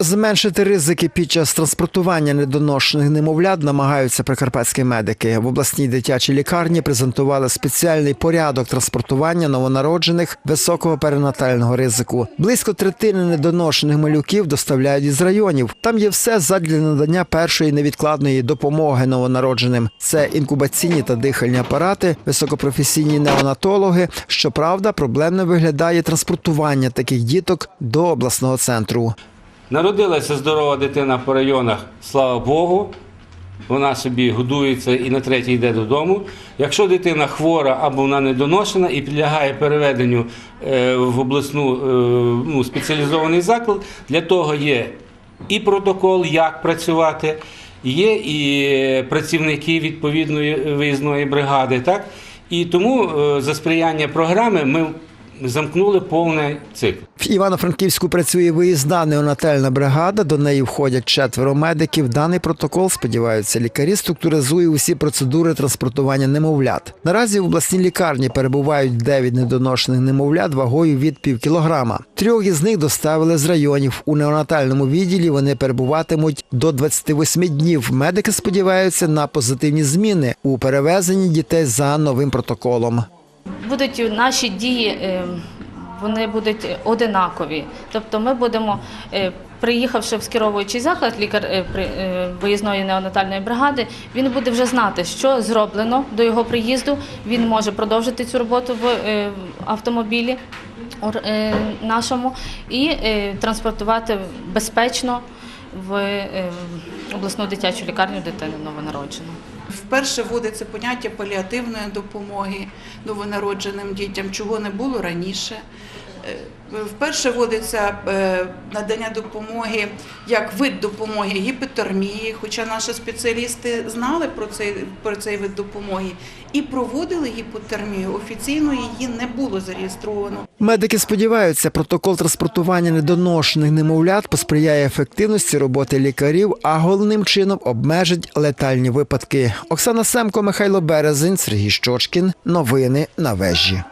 Зменшити ризики під час транспортування недоношених немовлят намагаються прикарпатські медики. В обласній дитячій лікарні презентували спеціальний порядок транспортування новонароджених високого перинатального ризику. Близько третини недоношених малюків доставляють із районів. Там є все задля надання першої невідкладної допомоги новонародженим. Це інкубаційні та дихальні апарати, високопрофесійні неонатологи. Щоправда, проблемно виглядає транспортування таких діток до обласного центру. Народилася здорова дитина по районах, слава Богу. Вона собі годується і на третій йде додому. Якщо дитина хвора або вона недоношена і підлягає переведенню е, в обласну е, ну, спеціалізований заклад, для того є і протокол, як працювати, є і працівники відповідної виїзної бригади. Так? І тому е, за сприяння програми ми замкнули повний цикл. В Івано-Франківську працює виїзна неонатальна бригада. До неї входять четверо медиків. Даний протокол, сподіваються, лікарі структуризує усі процедури транспортування немовлят. Наразі в обласній лікарні перебувають 9 недоношених немовлят вагою від пів кілограма. Трьох із них доставили з районів. У неонатальному відділі вони перебуватимуть до 28 днів. Медики сподіваються на позитивні зміни у перевезенні дітей за новим протоколом. Будуть наші дії, е, вони будуть одинакові. Тобто ми будемо, е, приїхавши в скеровуючий заклад, лікар е, виїзної неонатальної бригади, він буде вже знати, що зроблено до його приїзду. Він може продовжити цю роботу в автомобілі нашому і транспортувати безпечно в обласну дитячу лікарню дитини новонароджену. Вперше вводиться поняття паліативної допомоги новонародженим дітям, чого не було раніше. Е, Вперше вводиться е, надання допомоги як вид допомоги гіпотермії, хоча наші спеціалісти знали про цей, про цей вид допомоги і проводили гіпотермію. Офіційно її не було зареєстровано. Медики сподіваються, протокол транспортування недоношених немовлят посприяє ефективності роботи лікарів, а головним чином обмежить летальні випадки. Оксана Семко, Михайло Березин, Сергій Щочкін. Новини на вежі.